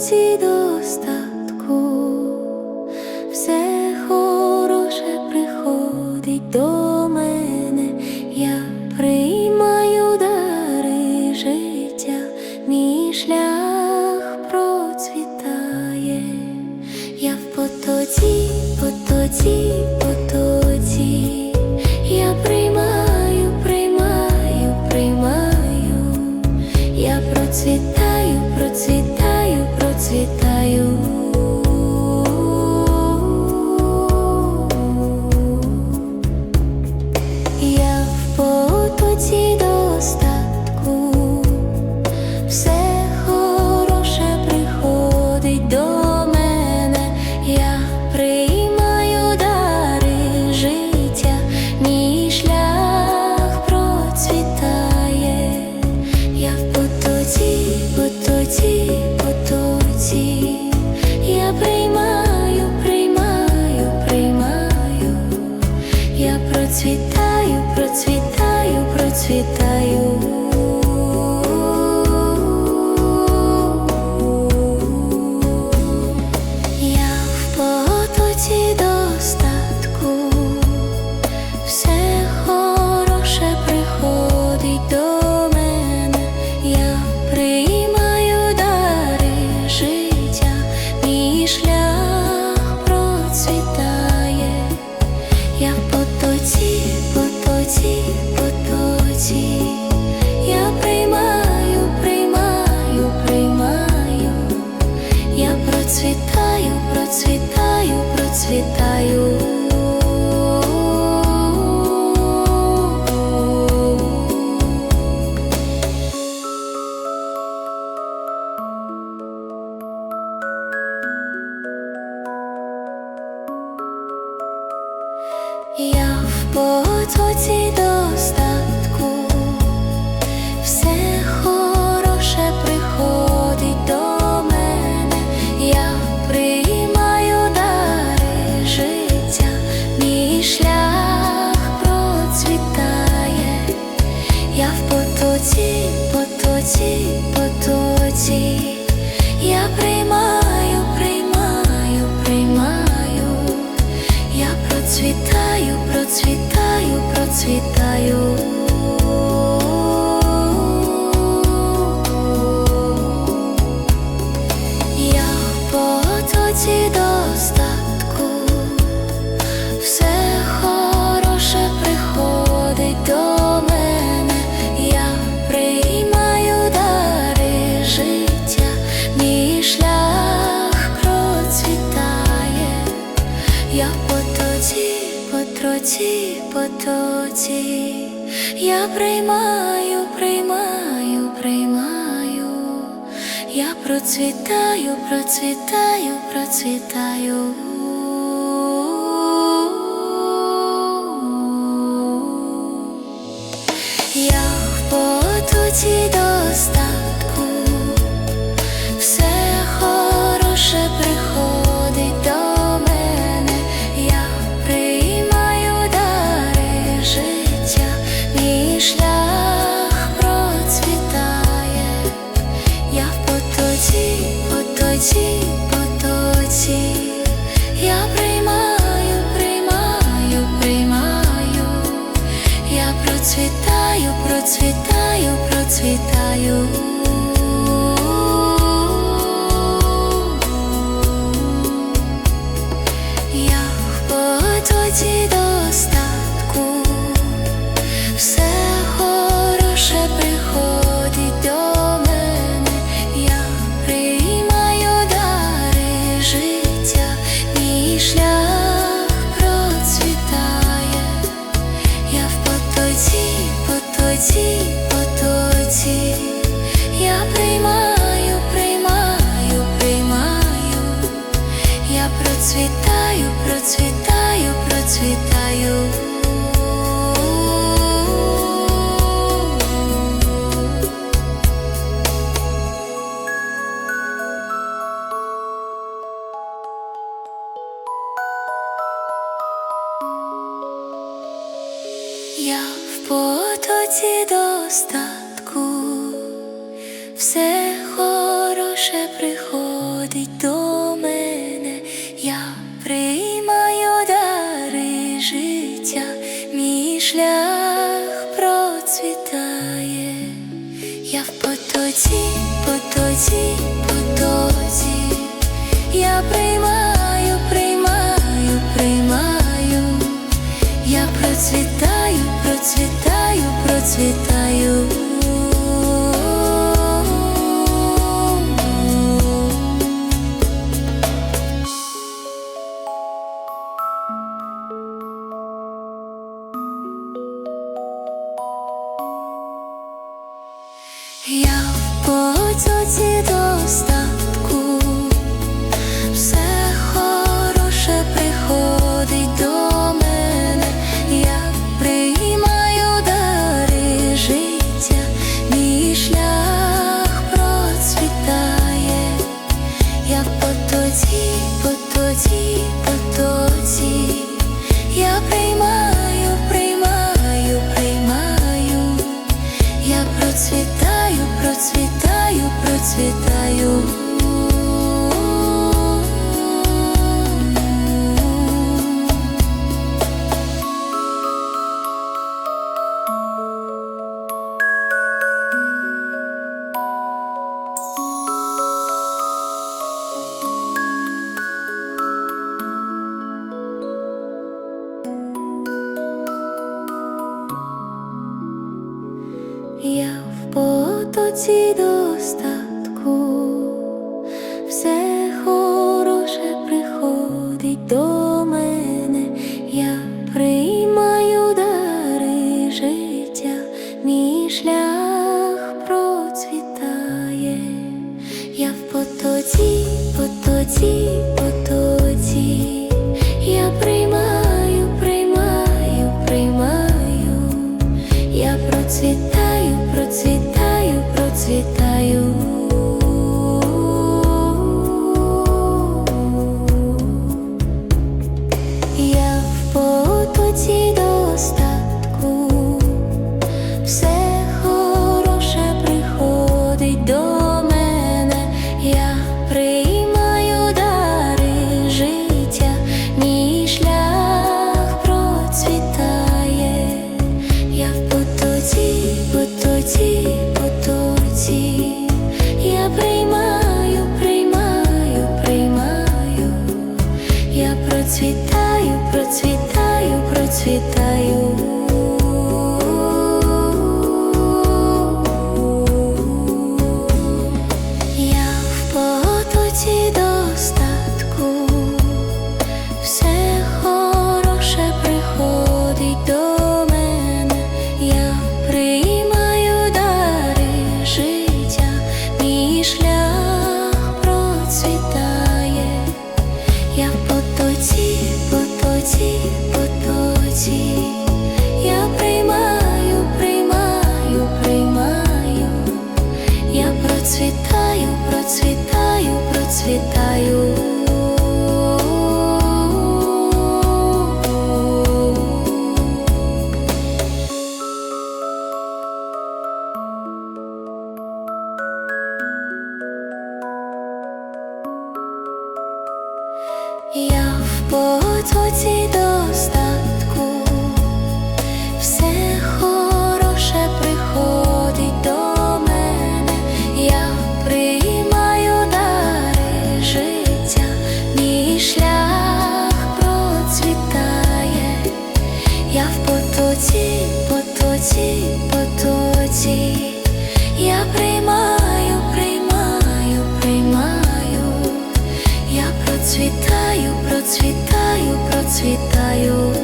Ці достатку, все хороше приходить до мене, я приймаю дари життя, мій шлях. Я приймаю, приймаю, приймаю, я процвітаю, процвітаю, процвітаю. світі я приймаю, приймаю, приймаю, я процвітаю, процвітаю, процвітаю. Я в потоці доста все хороше приходить до мене, я приймаю дари життя, мій шлях процвітає, я в потоці, потоці, потоці, я. Я по цоці достав. Ці достатку, все хороше приходить до мене, я приймаю дари життя, мій шлях процвітає, я в потоці, потоці. Я процвітаю, процвітаю, процвітаю. Я в потоці достатку, все хороше приходить до мене, я приймаю дари мій шлях. розцвітають.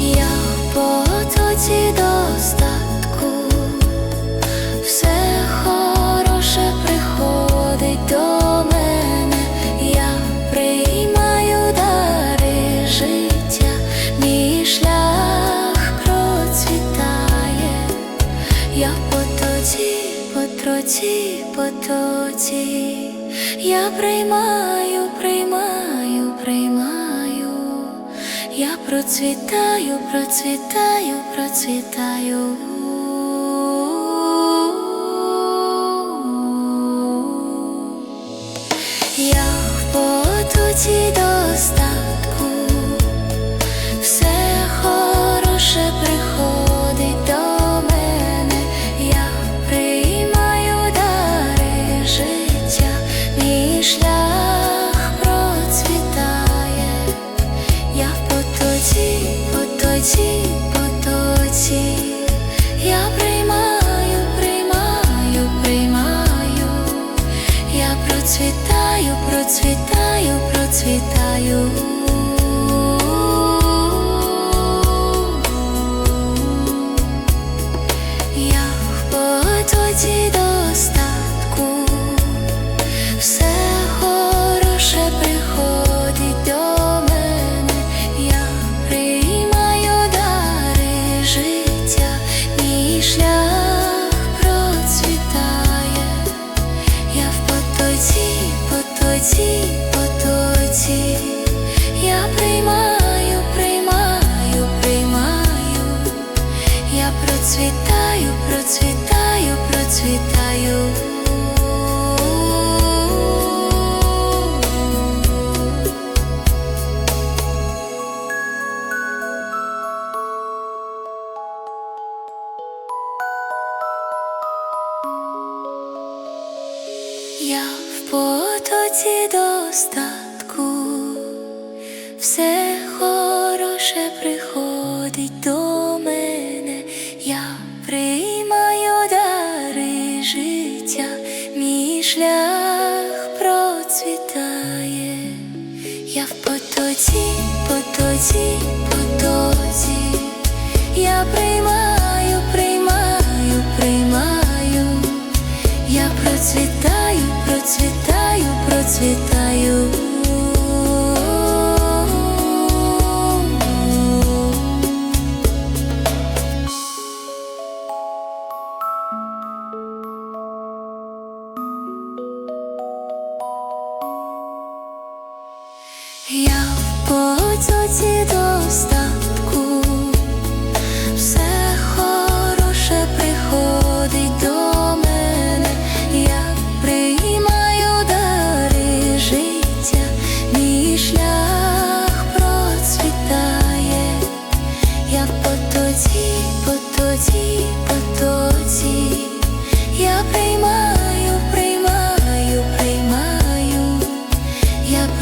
Я по потоці доста. Я приймаю, приймаю, приймаю, я процвітаю, процвітаю, процвітаю. 多记得。році достатку. Все хороше приходить до мене, я приймаю дари життя, мій шлях процвітає, я в потоці, потоці.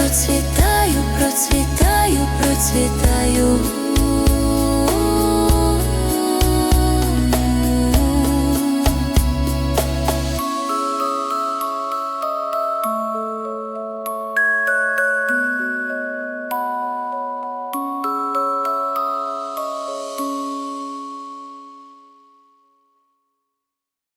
процвітаю, процвітаю, процвітаю.